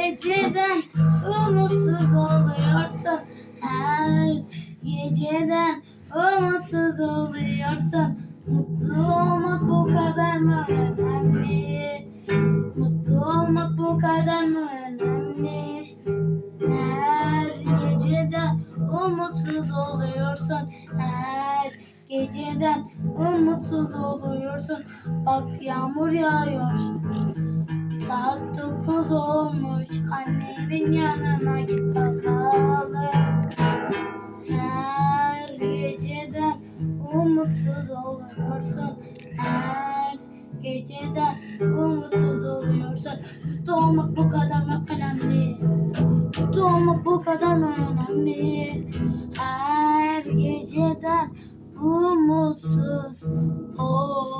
geceden umutsuz oluyorsun. Her geceden umutsuz oluyorsun. Mutlu olmak bu kadar mı önemli? Mutlu olmak bu kadar mı önemli? Her geceden umutsuz oluyorsun. Her geceden umutsuz oluyorsun. Bak yağmur yağıyor. Saat dokuz olmuş annenin yanına git bakalım. Her geceden umutsuz oluyorsun. Her geceden umutsuz oluyorsun. Mutlu olmak bu kadar mı önemli? Mutlu olmak bu kadar mı önemli? Her geceden umutsuz oluyorsun